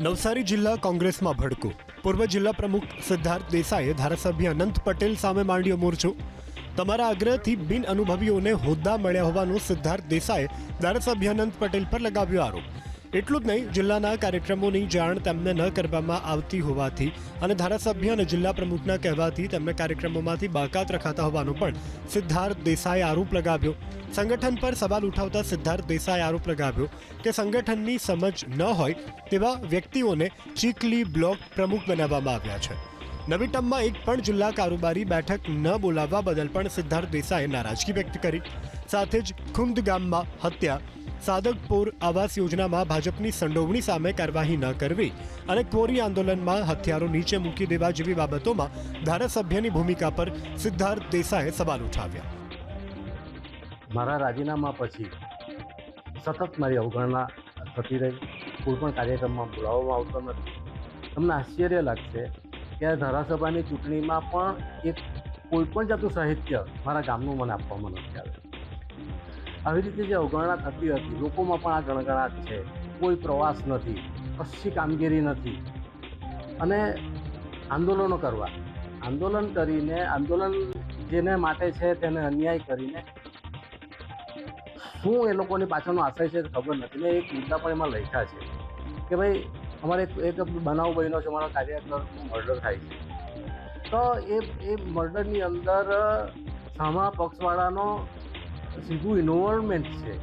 નવસારી જિલ્લા કોંગ્રેસમાં ભડકો. પૂર્વ જિલ્લા પ્રમુખ સિદ્ધાર્થ દેસાઈએ ધારાસભ્ય અનંત પટેલ સામે માંડ્યો મોરચો. તમારા આગ્રહથી બિન અનુભવીઓને હોદ્દા મળ્યા હોવાનું સિદ્ધાર્થ દેસાઈએ ધારાસભ્ય અનંત પટેલ પર લગાવ્યો આરોપ. એટલું જ નહીં, જિલ્લાના કાર્યક્રમોની જાણ તેમને ન કરવામાં આવતી હોવાથી અને ધારાસભ્ય અને જિલ્લા પ્રમુખના કહેવાથી તેમને કાર્યક્રમોમાંથી બાકાત રખાતા હોવાનો પણ સિદ્ધાર્થ દેસાઈએ આરોપ લગાવ્યો. સંગઠન પર સવાલ ઉઠાવતા સિદ્ધાર્થ દેસાઈએ આરોપ લગાવ્યો કે સંગઠનની સમજ ન હોય તેવા વ્યક્તિઓને ચીકલી બ્લોક પ્રમુખ બનાવવામાં આવ્યા છે. નવી ટર્મમાં એક પણ જિલ્લા કારોબારી બેઠક ન બોલાવવા બદલ પણ સિદ્ધાર્થ દેસાઈએ નારાજગી વ્યક્ત કરી. સાથે જ ખુંદ ગામમાં હત્યા સાદગપુર આવાસ યોજનામાં ભાજપની સંડોવણી સામે કાર્યવાહી ન કરવી અને કોરી આંદોલનમાં હથિયારો નીચે મૂકી દેવા જેવી બાબતોમાં ધારાસભ્યની ભૂમિકા પર સિદ્ધાર્થ દેસાઈએ સવાલ ઉઠાવ્યા. મારા રાજીનામા પછી સતત મારી અવગણના થતી રહી. કોઈ પણ કાર્યક્રમમાં બોલાવવામાં આવતો નથી. તમને આશ્ચર્ય લાગશે કે ધારાસભાની ચૂંટણીમાં પણ એક કોઈ પણ જાતનું સાહિત્ય મારા ગામનું મને આપવામાં નથી આવે આવી રીતે જે અવગણના થતી હતી, લોકોમાં પણ આ ગણગણાટ છે. કોઈ પ્રવાસ નથી, કશી કામગીરી નથી. અને આંદોલનો કરવા. આંદોલન કરીને, આંદોલન જેને માટે છે તેને અન્યાય કરીને શું એ લોકોની પાછળનો આશય છે ખબર નથી. ને એક મુદ્દા પણ એમાં લખ્યા છે કે ભાઈ, અમારે એક એક બનાવ બન્યો છે, અમારા કાર્યકરનું મર્ડર થાય છે. તો એ એ મર્ડરની અંદર સામા પક્ષવાળાનો સીધું ઇન્વોલ્વમેન્ટ છે.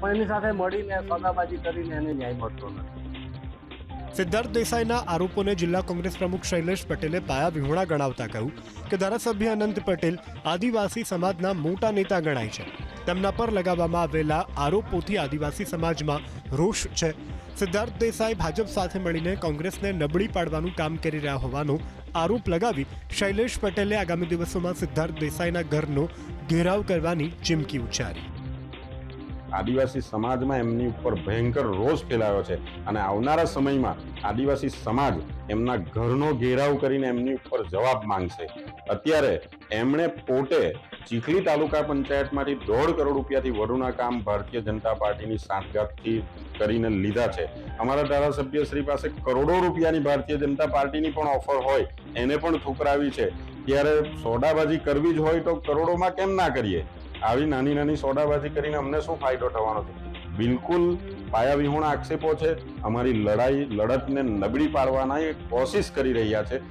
પણ એની સાથે મળીને સોદાબાજી કરીને એને ન્યાય મળતો નથી. સિદ્ધાર્થ દેસાઈના આરોપોને જિલ્લા કોંગ્રેસ પ્રમુખ શૈલેષ પટેલે પાયા વિહોણા ગણાવતા કહ્યું કે ધારાસભ્ય અનંત પટેલ આદિવાસી સમાજના મોટા નેતા ગણાય છે. તેમના પર લગાવવામાં આવેલા આરોપોથી આદિવાસી સમાજમાં રોષ છે. સિદ્ધાર્થ દેસાઈ ભાજપ સાથે મળીને કોંગ્રેસને નબળી પાડવાનું કામ કરી રહ્યા હોવાનો આરોપ લગાવી શૈલેષ પટેલે આગામી દિવસોમાં સિદ્ધાર્થ દેસાઈના ઘરનો ઘેરાવ કરવાની ચીમકી ઉચ્ચારી. આદિવાસી સમાજમાં એમની ઉપર ભયંકર રોષ ફેલાયો છે અને આવનારા સમયમાં આદિવાસી સમાજ એમના ઘરનો ઘેરાવ કરીને એમની ઉપર જવાબ માંગશે. અત્યારે એમણે પોતે ચીખલી તાલુકા પંચાયતમાંથી દોઢ કરોડ રૂપિયાથી વધુના કામ ભારતીય જનતા પાર્ટીની સાંઠગાંઠથી કરીને લીધા છે. અમારા ધારાસભ્ય શ્રી પાસે કરોડો રૂપિયાની ભારતીય જનતા પાર્ટીની પણ ઓફર હોય, એને પણ ઠુકરાવી છે. ત્યારે સોડાબાજી કરવી જ હોય તો કરોડોમાં કેમ ના કરીએ? આવી નાની નાની સોડાબાજી કરીને અમને શું ફાયદો થવાનો છે? બિલકુલ પાયાવિહોણા આક્ષેપો છે. અમારી લડાઈ, લડતને નબળી પાડવાના કોશિશ કરી રહ્યા છે.